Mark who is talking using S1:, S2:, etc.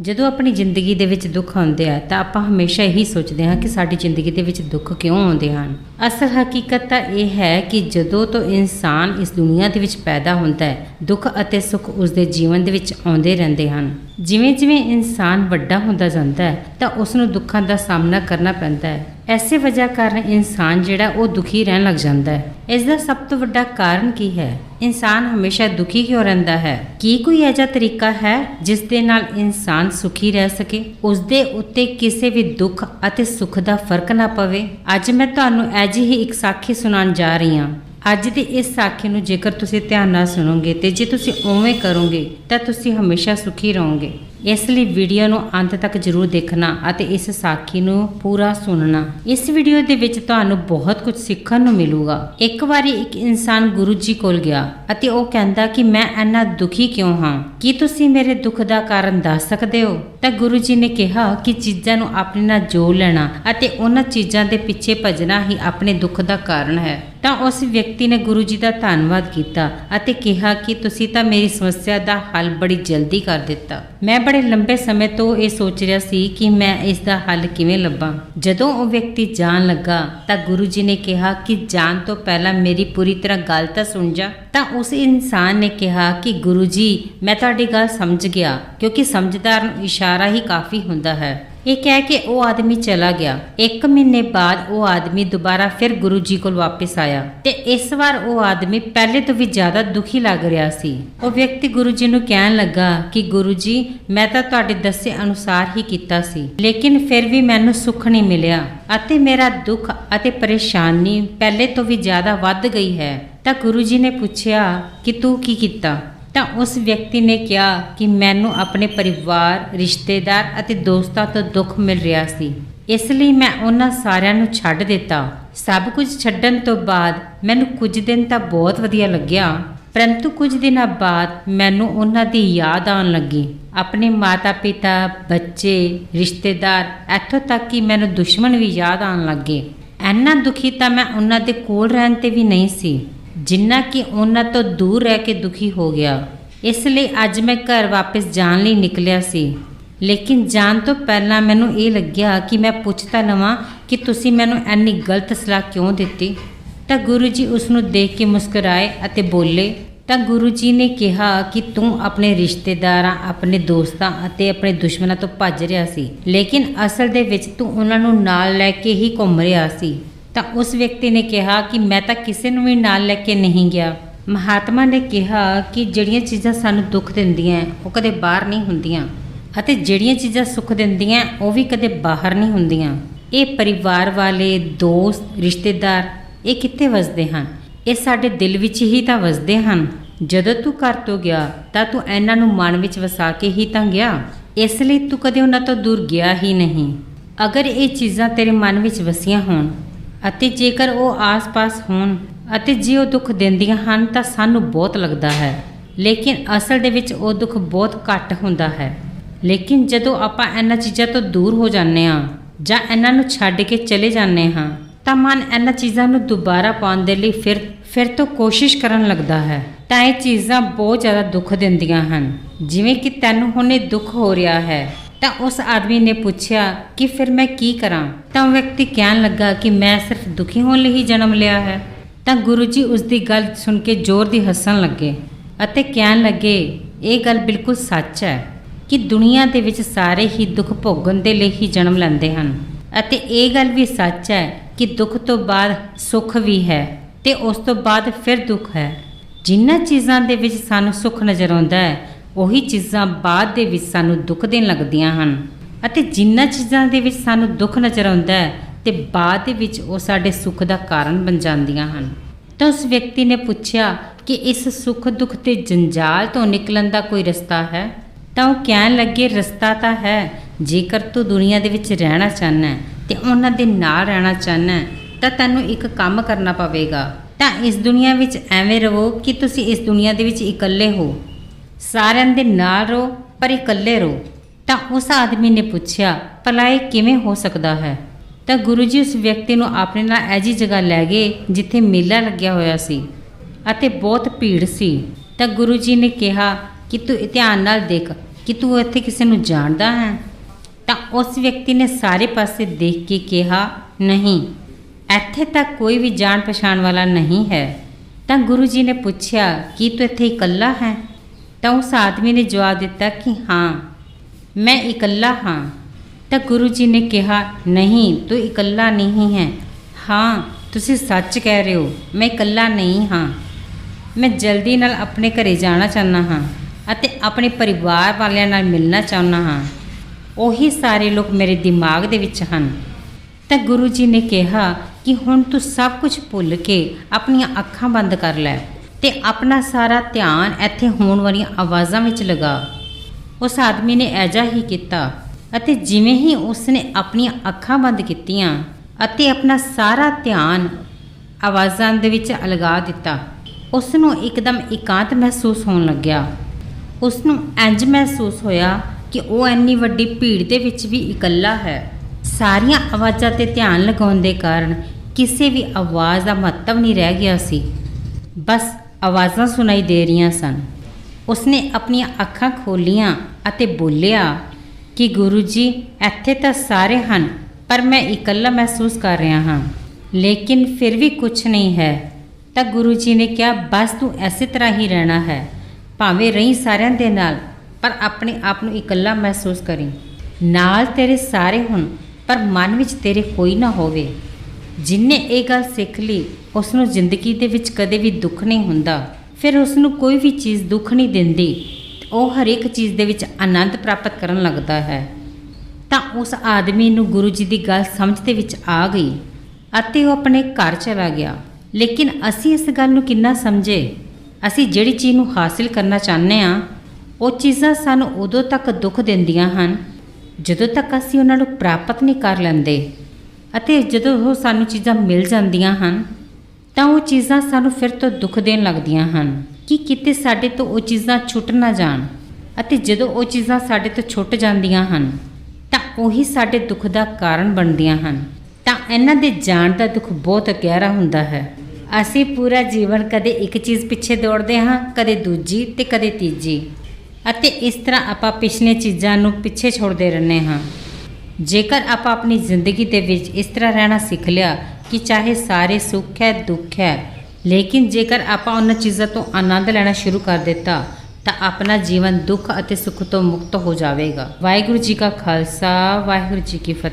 S1: ਜਦੋਂ ਆਪਣੀ ਜ਼ਿੰਦਗੀ ਦੇ ਵਿੱਚ ਦੁੱਖ ਆਉਂਦੇ ਆ, ਤਾਂ ਆਪਾਂ ਹਮੇਸ਼ਾ ਇਹੀ ਸੋਚਦੇ ਹਾਂ ਕਿ ਸਾਡੀ ਜ਼ਿੰਦਗੀ ਦੇ ਵਿੱਚ ਦੁੱਖ ਕਿਉਂ ਆਉਂਦੇ ਹਨ? ਅਸਲ ਹਕੀਕਤ ਤਾਂ ਇਹ ਹੈ ਕਿ ਜਦੋਂ ਤੋਂ ਇਨਸਾਨ ਇਸ ਦੁਨੀਆ ਦੇ ਵਿੱਚ ਪੈਦਾ ਹੁੰਦਾ ਹੈ, ਦੁੱਖ ਅਤੇ ਸੁੱਖ ਉਸ ਦੇ ਜੀਵਨ ਦੇ ਵਿੱਚ ਆਉਂਦੇ ਰਹਿੰਦੇ ਹਨ। ਜਿਵੇਂ ਜਿਵੇਂ ਇਨਸਾਨ ਵੱਡਾ ਹੁੰਦਾ ਜਾਂਦਾ ਹੈ, ਤਾਂ ਉਸ ਨੂੰ ਦੁੱਖਾਂ ਦਾ ਸਾਹਮਣਾ ਕਰਨਾ ਪੈਂਦਾ ਹੈ। ਐਸੇ ਵਜ੍ਹਾ ਕਾਰਨ ਇਨਸਾਨ ਜਿਹੜਾ ਉਹ ਦੁਖੀ ਰਹਿਣ ਲੱਗ ਜਾਂਦਾ ਹੈ। ਇਸ ਦਾ ਸਭ ਤੋਂ ਵੱਡਾ ਕਾਰਨ ਕੀ ਹੈ? ਇਨਸਾਨ ਹਮੇਸ਼ਾ ਦੁਖੀ ਕਿਉਂ ਰਹਿੰਦਾ ਹੈ? ਕੀ ਕੋਈ ਐਜਾ ਤਰੀਕਾ ਹੈ ਜਿਸ ਦੇ ਨਾਲ ਇਨਸਾਨ ਸੁਖੀ ਰਹਿ ਸਕੇ? ਉਸ ਦੇ ਉੱਤੇ ਕਿਸੇ ਵੀ ਦੁੱਖ ਅਤੇ ਸੁੱਖ ਦਾ ਫ਼ਰਕ ਨਾ ਪਵੇ? ਅੱਜ ਮੈਂ ਤੁਹਾਨੂੰ ਐਜੀ ਹੀ ਇੱਕ ਸਾਖੀ ਸੁਣਾਉਣ ਜਾ ਰਹੀ ਹਾਂ। ਅੱਜ ਦੀ ਇਸ ਸਾਖੀ ਨੂੰ ਜੇਕਰ ਤੁਸੀਂ ਧਿਆਨ ਨਾਲ ਸੁਣੋਗੇ ਤੇ ਜੇ ਤੁਸੀਂ ਉਵੇਂ ਕਰੋਗੇ, ਤਾਂ ਤੁਸੀਂ ਹਮੇਸ਼ਾ ਸੁਖੀ ਰਹੋਗੇ। ਇਸ ਲਈ ਵੀਡੀਓ ਨੂੰ ਅੰਤ ਤੱਕ ਜ਼ਰੂਰ ਦੇਖਣਾ ਅਤੇ ਇਸ ਸਾਖੀ ਨੂੰ ਪੂਰਾ ਸੁਣਨਾ। ਇਸ ਵੀਡੀਓ ਦੇ ਵਿੱਚ ਤੁਹਾਨੂੰ ਬਹੁਤ ਕੁਝ ਸਿੱਖਣ ਨੂੰ ਮਿਲੂਗਾ। ਇੱਕ ਵਾਰੀ ਇੱਕ ਇਨਸਾਨ ਗੁਰੂ ਜੀ ਕੋਲ ਗਿਆ ਅਤੇ ਉਹ ਕਹਿੰਦਾ ਕਿ ਮੈਂ ਇੰਨਾ ਦੁਖੀ ਕਿਉਂ ਹਾਂ? ਕੀ ਤੁਸੀਂ ਮੇਰੇ ਦੁੱਖ ਦਾ ਕਾਰਨ ਦੱਸ ਸਕਦੇ ਹੋ? ਤਾਂ ਗੁਰੂ ਜੀ ਨੇ ਕਿਹਾ ਕਿ ਚੀਜ਼ਾਂ ਨੂੰ ਆਪਣੇ ਨਾਲ ਜੋੜ ਲੈਣਾ ਅਤੇ ਉਹਨਾਂ ਚੀਜ਼ਾਂ ਦੇ ਪਿੱਛੇ ਭੱਜਣਾ ਹੀ ਆਪਣੇ ਦੁੱਖ ਦਾ ਕਾਰਨ ਹੈ। ਤਾਂ ਉਸ ਵਿਅਕਤੀ ਨੇ ਗੁਰੂ ਜੀ ਦਾ ਧੰਨਵਾਦ ਕੀਤਾ ਅਤੇ ਕਿਹਾ ਕਿ ਤੁਸੀਂ ਤਾਂ ਮੇਰੀ ਸਮੱਸਿਆ ਦਾ ਹੱਲ ਬੜੀ ਜਲਦੀ ਕਰ ਦਿੱਤਾ। ਮੈਂ ਬੜੇ ਲੰਬੇ ਸਮੇਂ ਤੋਂ ਇਹ ਸੋਚ ਰਿਹਾ ਸੀ ਕਿ ਮੈਂ ਇਸ ਦਾ ਹੱਲ ਕਿਵੇਂ ਲੱਭਾਂ। ਜਦੋਂ ਉਹ ਵਿਅਕਤੀ ਜਾਣ ਲੱਗਾ ਤਾਂ ਗੁਰੂ ਜੀ ਨੇ ਕਿਹਾ ਕਿ ਜਾਣ ਤੋਂ ਪਹਿਲਾਂ ਮੇਰੀ ਪੂਰੀ ਤਰ੍ਹਾਂ ਗੱਲ ਤਾਂ ਸੁਣ ਜਾ। ਤਾਂ ਉਸ ਇਨਸਾਨ ਨੇ ਕਿਹਾ ਕਿ ਗੁਰੂ ਜੀ, ਮੈਂ ਤੁਹਾਡੀ ਗੱਲ ਸਮਝ ਗਿਆ ਕਿਉਂਕਿ ਸਮਝਦਾਰ ਨੂੰ ਇਸ਼ਾਰਾ ਹੀ ਕਾਫੀ ਹੁੰਦਾ ਹੈ। ਇਹ ਕਹਿ ਕੇ ਉਹ ਆਦਮੀ ਚਲਾ ਗਿਆ। ਇੱਕ ਮਹੀਨੇ ਬਾਅਦ ਉਹ ਆਦਮੀ ਦੁਬਾਰਾ ਫਿਰ ਗੁਰੂ ਜੀ ਕੋਲ ਵਾਪਸ ਆਇਆ ਤੇ ਇਸ ਵਾਰ ਉਹ ਆਦਮੀ ਪਹਿਲੇ ਤੋਂ ਵੀ ਜ਼ਿਆਦਾ ਦੁਖੀ ਲੱਗ ਰਿਹਾ ਸੀ। ਉਹ ਵਿਅਕਤੀ ਗੁਰੂ ਜੀ ਨੂੰ ਕਹਿਣ ਲੱਗਾ ਕਿ ਗੁਰੂ ਜੀ, ਮੈਂ ਤਾਂ ਤੁਹਾਡੇ ਦੱਸੇ ਅਨੁਸਾਰ ਹੀ ਕੀਤਾ ਸੀ, ਲੇਕਿਨ ਫਿਰ ਵੀ ਮੈਨੂੰ ਸੁੱਖ ਨਹੀਂ ਮਿਲਿਆ ਅਤੇ ਮੇਰਾ ਦੁੱਖ ਅਤੇ ਪਰੇਸ਼ਾਨੀ ਪਹਿਲੇ ਤੋਂ ਵੀ ਜ਼ਿਆਦਾ ਵੱਧ ਗਈ ਹੈ। ਤਾਂ ਗੁਰੂ ਜੀ ਨੇ ਪੁੱਛਿਆ ਕਿ ਤੂੰ ਕੀ ਕੀਤਾ? ਤਾਂ ਉਸ ਵਿਅਕਤੀ ਨੇ ਕਿਹਾ ਕਿ ਮੈਨੂੰ ਆਪਣੇ ਪਰਿਵਾਰ, ਰਿਸ਼ਤੇਦਾਰ ਅਤੇ ਦੋਸਤਾਂ ਤੋਂ ਦੁੱਖ ਮਿਲ ਰਿਹਾ ਸੀ। ਇਸ ਲਈ ਮੈਂ ਉਹਨਾਂ ਸਾਰਿਆਂ ਨੂੰ ਛੱਡ ਦਿੱਤਾ। ਸਭ ਕੁਝ ਛੱਡਣ ਤੋਂ ਬਾਅਦ ਮੈਨੂੰ ਕੁਝ ਦਿਨ ਤਾਂ ਬਹੁਤ ਵਧੀਆ ਲੱਗਿਆ, ਪਰੰਤੂ ਕੁਝ ਦਿਨਾਂ ਬਾਅਦ ਮੈਨੂੰ ਉਹਨਾਂ ਦੀ ਯਾਦ ਆਉਣ ਲੱਗੀ। ਆਪਣੇ ਮਾਤਾ-ਪਿਤਾ, ਬੱਚੇ, ਰਿਸ਼ਤੇਦਾਰ, ਇੱਥੋਂ ਤੱਕ ਕਿ ਮੈਨੂੰ ਦੁਸ਼ਮਣ ਵੀ ਯਾਦ ਆਉਣ ਲੱਗੇ। ਐਨਾ ਦੁਖੀ ਤਾਂ ਮੈਂ ਉਹਨਾਂ ਦੇ ਕੋਲ ਰਹਿਣ ਤੇ ਵੀ ਨਹੀਂ ਸੀ। ਜਿੰਨਾ ਕਿ ਉਹਨਾਂ ਤੋਂ ਦੂਰ ਰਹਿ ਕੇ ਦੁਖੀ ਹੋ ਗਿਆ। ਇਸ ਲਈ ਅੱਜ ਮੈਂ ਘਰ ਵਾਪਸ ਜਾਣ ਲਈ ਨਿਕਲਿਆ ਸੀ। ਲੇਕਿਨ ਜਾਣ ਤੋਂ ਪਹਿਲਾਂ ਮੈਨੂੰ ਇਹ ਲੱਗਿਆ ਕਿ ਮੈਂ ਪੁੱਛਤਾ ਲਵਾਂ ਕਿ ਤੁਸੀਂ ਮੈਨੂੰ ਇੰਨੀ ਗਲਤ ਸਲਾਹ ਕਿਉਂ ਦਿੱਤੀ? ਤਾਂ ਗੁਰੂ ਜੀ ਉਸ ਨੂੰ ਦੇਖ ਕੇ ਮੁਸਕਰਾਏ ਅਤੇ ਬੋਲੇ, ਤਾਂ ਗੁਰੂ ਜੀ ਨੇ ਕਿਹਾ ਕਿ ਤੂੰ ਆਪਣੇ ਰਿਸ਼ਤੇਦਾਰਾਂ, ਆਪਣੇ ਦੋਸਤਾਂ ਅਤੇ ਆਪਣੇ ਦੁਸ਼ਮਣਾਂ ਤੋਂ ਭੱਜ ਰਿਹਾ ਸੀ, ਲੇਕਿਨ ਅਸਲ ਦੇ ਵਿੱਚ ਤੂੰ ਉਹਨਾਂ ਨੂੰ ਨਾਲ ਲੈ ਕੇ ਹੀ ਘੁੰਮ ਰਿਹਾ ਸੀ। ਤਾਂ ਉਸ ਵਿਅਕਤੀ ਨੇ ਕਿਹਾ ਕਿ ਮੈਂ ਤਾਂ ਕਿਸੇ ਨੂੰ ਵੀ ਨਾਲ ਲੈ ਕੇ ਨਹੀਂ ਗਿਆ। ਮਹਾਤਮਾ ਨੇ ਕਿਹਾ ਕਿ ਜਿਹੜੀਆਂ ਚੀਜ਼ਾਂ ਸਾਨੂੰ ਦੁੱਖ ਦਿੰਦੀਆਂ, ਉਹ ਕਦੇ ਬਾਹਰ ਨਹੀਂ ਹੁੰਦੀਆਂ ਅਤੇ ਜਿਹੜੀਆਂ ਚੀਜ਼ਾਂ ਸੁੱਖ ਦਿੰਦੀਆਂ, ਉਹ ਵੀ ਕਦੇ ਬਾਹਰ ਨਹੀਂ ਹੁੰਦੀਆਂ। ਇਹ ਪਰਿਵਾਰ ਵਾਲੇ, ਦੋਸਤ, ਰਿਸ਼ਤੇਦਾਰ, ਇਹ ਕਿੱਥੇ ਵਸਦੇ ਹਨ? ਇਹ ਸਾਡੇ ਦਿਲ ਵਿੱਚ ਹੀ ਤਾਂ ਵਸਦੇ ਹਨ। ਜਦੋਂ ਤੂੰ ਘਰ ਤੋਂ ਗਿਆ, ਤਾਂ ਤੂੰ ਇਹਨਾਂ ਨੂੰ ਮਨ ਵਿੱਚ ਵਸਾ ਕੇ ਹੀ ਤਾਂ ਗਿਆ। ਇਸ ਲਈ ਤੂੰ ਕਦੇ ਉਹਨਾਂ ਤੋਂ ਦੂਰ ਗਿਆ ਹੀ ਨਹੀਂ। ਅਗਰ ਇਹ ਚੀਜ਼ਾਂ ਤੇਰੇ ਮਨ ਵਿੱਚ ਵਸੀਆਂ ਹੋਣ ਅਤੇ ਜੇਕਰ ਉਹ ਆਸ-ਪਾਸ ਹੋਣ ਅਤੇ ਜੇ ਉਹ ਦੁੱਖ ਦਿੰਦੀਆਂ ਹਨ ਤਾਂ ਸਾਨੂੰ ਬਹੁਤ ਲੱਗਦਾ ਹੈ। ਲੇਕਿਨ ਅਸਲ ਦੇ ਵਿੱਚ ਉਹ ਦੁੱਖ ਬਹੁਤ ਘੱਟ ਹੁੰਦਾ ਹੈ। ਲੇਕਿਨ ਜਦੋਂ ਆਪਾਂ ਇਹਨਾਂ ਚੀਜ਼ਾਂ ਤੋਂ ਦੂਰ ਹੋ ਜਾਂਦੇ ਹਾਂ ਜਾਂ ਇਹਨਾਂ ਨੂੰ ਛੱਡ ਕੇ ਚਲੇ ਜਾਂਦੇ ਹਾਂ ਤਾਂ ਮਨ ਇਹਨਾਂ ਚੀਜ਼ਾਂ ਨੂੰ ਦੁਬਾਰਾ ਪਾਉਣ ਦੇ ਲਈ ਫਿਰ ਫਿਰ ਤੋਂ ਕੋਸ਼ਿਸ਼ ਕਰਨ ਲੱਗਦਾ ਹੈ। ਤਾਂ ਇਹ ਚੀਜ਼ਾਂ ਬਹੁਤ ਜ਼ਿਆਦਾ ਦੁੱਖ ਦਿੰਦੀਆਂ ਹਨ। ਜਿਵੇਂ ਕਿ ਤੈਨੂੰ ਹੁਣੇ ਦੁੱਖ ਹੋ ਰਿਹਾ ਹੈ। ਤਾਂ ਉਸ ਆਦਮੀ ਨੇ ਪੁੱਛਿਆ ਕਿ ਫਿਰ ਮੈਂ ਕੀ ਕਰਾਂ? ਤਾਂ ਉਹ ਵਿਅਕਤੀ ਕਹਿਣ ਲੱਗਾ ਕਿ ਮੈਂ ਸਿਰਫ ਦੁਖੀ ਹੋਣ ਲਈ ਹੀ ਜਨਮ ਲਿਆ ਹੈ। ਤਾਂ ਗੁਰੂ ਜੀ ਉਸ ਦੀ ਗੱਲ ਸੁਣ ਕੇ ਜ਼ੋਰ ਦੀ ਹੱਸਣ ਲੱਗੇ ਅਤੇ ਕਹਿਣ ਲੱਗੇ, ਇਹ ਗੱਲ ਬਿਲਕੁਲ ਸੱਚ ਹੈ ਕਿ ਦੁਨੀਆ ਦੇ ਵਿੱਚ ਸਾਰੇ ਹੀ ਦੁੱਖ ਭੋਗਣ ਦੇ ਲਈ ਹੀ ਜਨਮ ਲੈਂਦੇ ਹਨ ਅਤੇ ਇਹ ਗੱਲ ਵੀ ਸੱਚ ਹੈ ਕਿ ਦੁੱਖ ਤੋਂ ਬਾਅਦ ਸੁੱਖ ਵੀ ਹੈ ਤੇ ਉਸ ਤੋਂ ਬਾਅਦ ਫਿਰ ਦੁੱਖ ਹੈ। ਜਿਨ੍ਹਾਂ ਚੀਜ਼ਾਂ ਦੇ ਵਿੱਚ ਸਾਨੂੰ ਸੁੱਖ ਨਜ਼ਰ ਆਉਂਦਾ ਹੈ ਉਹੀ ਚੀਜ਼ਾਂ ਬਾਅਦ ਦੇ ਵਿੱਚ ਸਾਨੂੰ ਦੁੱਖ ਦੇਣ ਲੱਗਦੀਆਂ ਹਨ। ਅਤੇ ਜਿਨ੍ਹਾਂ ਚੀਜ਼ਾਂ ਦੇ ਵਿੱਚ ਸਾਨੂੰ ਦੁੱਖ ਨਜ਼ਰ ਆਉਂਦਾ ਹੈ ਤੇ ਬਾਅਦ ਦੇ ਵਿੱਚ ਉਹ ਸਾਡੇ ਸੁੱਖ ਦਾ ਕਾਰਨ ਬਣ ਜਾਂਦੀਆਂ ਹਨ। ਤਾਂ ਉਸ ਵਿਅਕਤੀ ਨੇ ਪੁੱਛਿਆ ਕਿ ਇਸ ਸੁੱਖ ਦੁੱਖ ਤੇ ਜੰਜਾਲ ਤੋਂ ਨਿਕਲਣ ਦਾ ਕੋਈ ਰਸਤਾ ਹੈ? ਤਾਂ ਉਹ ਕਹਿਣ ਲੱਗੇ, ਰਸਤਾ ਤਾਂ ਹੈ। ਜੇਕਰ ਤੂੰ ਦੁਨੀਆ ਦੇ ਵਿੱਚ ਰਹਿਣਾ ਚਾਹਨਾ ਹੈ ਤੇ ਉਹਨਾਂ ਦੇ ਨਾਲ ਰਹਿਣਾ ਚਾਹਨਾ ਹੈ, ਤਾਂ ਤੈਨੂੰ ਇੱਕ ਕੰਮ ਕਰਨਾ ਪਵੇਗਾ। ਤਾਂ ਇਸ ਦੁਨੀਆ ਵਿੱਚ ਐਵੇਂ ਰਹੋ ਕਿ ਤੁਸੀਂ ਇਸ ਦੁਨੀਆ ਦੇ ਵਿੱਚ ਇਕੱਲੇ ਹੋ। ਸਾਰਿਆਂ ਦੇ ਨਾਲ ਰਹੋ, ਪਰ ਇਕੱਲੇ ਰਹੋ। ਤਾਂ ਉਸ ਆਦਮੀ ਨੇ ਪੁੱਛਿਆ, ਭਲਾ ਇਹ ਕਿਵੇਂ ਹੋ ਸਕਦਾ ਹੈ? ਤਾਂ ਗੁਰੂ ਜੀ ਉਸ ਵਿਅਕਤੀ ਨੂੰ ਆਪਣੇ ਨਾਲ ਐਜੀ ਜਗ੍ਹਾ ਲੈ ਗਏ, ਜਿੱਥੇ ਮੇਲਾ ਲੱਗਿਆ ਹੋਇਆ ਸੀ ਅਤੇ ਬਹੁਤ ਭੀੜ ਸੀ। ਤਾਂ ਗੁਰੂ ਜੀ ਨੇ ਕਿਹਾ, ਕਿ ਤੂੰ ਧਿਆਨ ਨਾਲ ਦੇਖ, ਕਿ ਤੂੰ ਇੱਥੇ ਕਿਸੇ ਨੂੰ ਜਾਣਦਾ ਹੈ? ਤਾਂ ਉਸ ਵਿਅਕਤੀ ਨੇ ਸਾਰੇ ਪਾਸੇ ਦੇਖ ਕੇ ਕਿਹਾ, ਨਹੀਂ, ਇੱਥੇ ਤਾਂ ਕੋਈ ਵੀ ਜਾਣ ਪਛਾਣ ਵਾਲਾ ਨਹੀਂ ਹੈ। ਤਾਂ ਗੁਰੂ ਜੀ ਨੇ ਪੁੱਛਿਆ, ਕਿ ਤੂੰ ਇੱਥੇ ਇਕੱਲਾ ਹੈ? ਤਾਂ ਉਸ ਆਦਮੀ ਨੇ ਜਵਾਬ ਦਿੱਤਾ ਕਿ ਹਾਂ, ਮੈਂ ਇਕੱਲਾ ਹਾਂ। ਤਾਂ ਗੁਰੂ ਜੀ ਨੇ ਕਿਹਾ, ਨਹੀਂ, ਤੂੰ ਇਕੱਲਾ ਨਹੀਂ ਹੈ। ਹਾਂ, ਤੁਸੀਂ ਸੱਚ ਕਹਿ ਰਹੇ ਹੋ, ਮੈਂ ਇਕੱਲਾ ਨਹੀਂ ਹਾਂ। ਮੈਂ ਜਲਦੀ ਨਾਲ ਆਪਣੇ ਘਰੇ ਜਾਣਾ ਚਾਹੁੰਦਾ ਹਾਂ ਅਤੇ ਆਪਣੇ ਪਰਿਵਾਰ ਵਾਲਿਆਂ ਨਾਲ ਮਿਲਣਾ ਚਾਹੁੰਦਾ ਹਾਂ। ਉਹੀ ਸਾਰੇ ਲੋਕ ਮੇਰੇ ਦਿਮਾਗ ਦੇ ਵਿੱਚ ਹਨ। ਤਾਂ ਗੁਰੂ ਜੀ ਨੇ ਕਿਹਾ ਕਿ ਹੁਣ ਤੂੰ ਸਭ ਕੁਝ ਭੁੱਲ ਕੇ ਆਪਣੀਆਂ ਅੱਖਾਂ ਬੰਦ ਕਰ ਲੈ। ਤੇ ਆਪਣਾ ਸਾਰਾ ਧਿਆਨ ਇੱਥੇ ਹੋਣ ਵਾਲੀਆਂ ਆਵਾਜ਼ਾਂ ਵਿੱਚ ਲਗਾ। ਉਸ ਆਦਮੀ ਨੇ ਐਜਾ ਹੀ ਕੀਤਾ ਅਤੇ ਜਿਵੇਂ ਹੀ ਉਸਨੇ ਆਪਣੀਆਂ ਅੱਖਾਂ ਬੰਦ ਕੀਤੀਆਂ ਅਤੇ ਆਪਣਾ ਸਾਰਾ ਧਿਆਨ ਆਵਾਜ਼ਾਂ ਦੇ ਵਿੱਚ ਲਗਾ ਦਿੱਤਾ ਉਸ ਨੂੰ ਇੱਕਦਮ ਇਕਾਂਤ ਮਹਿਸੂਸ ਹੋਣ ਲੱਗਿਆ। ਉਸ ਨੂੰ ਇੰਜ ਮਹਿਸੂਸ ਹੋਇਆ ਕਿ ਉਹ ਇੰਨੀ ਵੱਡੀ ਭੀੜ ਦੇ ਵਿੱਚ ਵੀ ਇਕੱਲਾ ਹੈ। ਸਾਰੀਆਂ ਆਵਾਜ਼ਾਂ ਤੇ ਧਿਆਨ ਲਗਾਉਣ ਦੇ ਕਾਰਨ ਕਿਸੇ ਵੀ ਆਵਾਜ਼ ਦਾ ਮਹੱਤਵ ਨਹੀਂ ਰਹਿ ਗਿਆ ਸੀ। ਬਸ ਆਵਾਜ਼ਾਂ ਸੁਣਾਈ ਦੇ ਰਹੀਆਂ ਸਨ। ਉਸਨੇ ਆਪਣੀਆਂ ਅੱਖਾਂ ਖੋਲੀਆਂ ਅਤੇ ਬੋਲਿਆ, ਕਿ ਗੁਰੂ ਜੀ, ਇੱਥੇ ਤਾਂ ਸਾਰੇ ਹਨ, ਪਰ ਮੈਂ ਇਕੱਲਾ ਮਹਿਸੂਸ ਕਰ ਰਿਹਾ ਹਾਂ। ਲੇਕਿਨ ਫਿਰ ਵੀ ਕੁਝ ਨਹੀਂ ਹੈ। ਤਾਂ ਗੁਰੂ ਜੀ ਨੇ ਕਿਹਾ, ਬਸ ਤੂੰ ਐਸੇ ਤਰ੍ਹਾਂ ਹੀ ਰਹਿਣਾ ਹੈ, ਭਾਵੇਂ ਰਹੀ ਸਾਰਿਆਂ ਦੇ ਨਾਲ, ਪਰ ਆਪਣੇ ਆਪ ਨੂੰ ਇਕੱਲਾ ਮਹਿਸੂਸ ਕਰੀ। ਨਾਲ ਤੇਰੇ ਸਾਰੇ ਹੁਣ, ਪਰ ਮਨ ਵਿੱਚ ਤੇਰੇ ਕੋਈ ਨਾ ਹੋਵੇ। ਜਿਨਨੇ ਇਹ ਗੱਲ ਸਿੱਖ ਲਈ ਉਸ ਨੂੰ ਜ਼ਿੰਦਗੀ ਦੇ ਵਿੱਚ ਕਦੇ ਵੀ ਦੁੱਖ ਨਹੀਂ ਹੁੰਦਾ। ਫਿਰ ਉਸ ਨੂੰ ਕੋਈ ਵੀ ਚੀਜ਼ ਦੁੱਖ ਨਹੀਂ ਦਿੰਦੀ ਉਹ ਹਰ ਇੱਕ ਚੀਜ਼ ਦੇ ਵਿੱਚ ਆਨੰਦ ਪ੍ਰਾਪਤ ਕਰਨ ਲੱਗਦਾ ਹੈ। ਤਾਂ ਉਸ ਆਦਮੀ ਨੂੰ ਗੁਰੂ ਜੀ ਦੀ ਗੱਲ ਸਮਝ ਦੇ ਵਿੱਚ ਆ ਗਈ ਅਤੇ ਉਹ ਆਪਣੇ ਘਰ ਚਲਾ ਗਿਆ। ਲੇਕਿਨ ਅਸੀਂ ਇਸ ਗੱਲ ਨੂੰ ਕਿੰਨਾ ਸਮਝੇ? ਅਸੀਂ ਜਿਹੜੀ ਚੀਜ਼ ਨੂੰ ਹਾਸਿਲ ਕਰਨਾ ਚਾਹੁੰਦੇ ਹਾਂ, ਉਹ ਚੀਜ਼ਾਂ ਸਾਨੂੰ ਉਦੋਂ ਤੱਕ ਦੁੱਖ ਦਿੰਦੀਆਂ ਹਨ, ਜਦੋਂ ਤੱਕ ਅਸੀਂ ਉਹਨਾਂ ਨੂੰ ਪ੍ਰਾਪਤ ਨਹੀਂ ਕਰ ਲੈਂਦੇ। ਅਤੇ ਜਦੋਂ ਉਹ ਸਾਨੂੰ ਚੀਜ਼ਾਂ ਮਿਲ ਜਾਂਦੀਆਂ ਹਨ, ਤਾਂ ਉਹ ਚੀਜ਼ਾਂ ਸਾਨੂੰ ਫਿਰ ਤੋਂ ਦੁੱਖ ਦੇਣ ਲੱਗਦੀਆਂ ਹਨ ਕਿ ਕਿਤੇ ਸਾਡੇ ਤੋਂ ਉਹ ਚੀਜ਼ਾਂ ਛੁੱਟ ਨਾ ਜਾਣ ਅਤੇ ਜਦੋਂ ਉਹ ਚੀਜ਼ਾਂ ਸਾਡੇ ਤੋਂ ਛੁੱਟ ਜਾਂਦੀਆਂ ਹਨ, ਤਾਂ ਉਹੀ ਸਾਡੇ ਦੁੱਖ ਦਾ ਕਾਰਨ ਬਣਦੀਆਂ ਹਨ। ਤਾਂ ਇਹਨਾਂ ਦੇ ਜਾਣ ਦਾ ਦੁੱਖ ਬਹੁਤ ਗਹਿਰਾ ਹੁੰਦਾ ਹੈ। ਅਸੀਂ ਪੂਰਾ ਜੀਵਨ ਕਦੇ ਇੱਕ ਚੀਜ਼ ਪਿੱਛੇ ਦੌੜਦੇ ਹਾਂ, ਕਦੇ ਦੂਜੀ ਤੇ ਕਦੇ ਤੀਜੀ ਅਤੇ ਇਸ ਤਰ੍ਹਾਂ ਆਪਾਂ ਪਿਛਲੇ ਚੀਜ਼ਾਂ ਨੂੰ ਪਿੱਛੇ ਛੋੜਦੇ ਰਹਿੰਦੇ ਹਾਂ। ਜੇਕਰ ਆਪਾਂ ਆਪਣੀ ਜ਼ਿੰਦਗੀ ਦੇ ਵਿੱਚ ਇਸ ਤਰ੍ਹਾਂ ਰਹਿਣਾ ਸਿੱਖ ਲਿਆ ਕਿ ਚਾਹੇ ਸਾਰੇ ਸੁੱਖ ਹੈ, ਦੁੱਖ ਹੈ, ਲੇਕਿਨ ਜੇਕਰ ਆਪਾਂ ਉਹਨਾਂ ਚੀਜ਼ਾਂ ਤੋਂ ਆਨੰਦ ਲੈਣਾ ਸ਼ੁਰੂ ਕਰ ਦਿੱਤਾ, ਤਾਂ ਆਪਣਾ ਜੀਵਨ ਦੁੱਖ ਅਤੇ ਸੁੱਖ ਤੋਂ ਮੁਕਤ ਹੋ ਜਾਵੇਗਾ। ਵਾਹਿਗੁਰੂ ਜੀ ਕਾ ਖਾਲਸਾ, ਵਾਹਿਗੁਰੂ ਜੀ ਕੀ ਫਤਿਹ।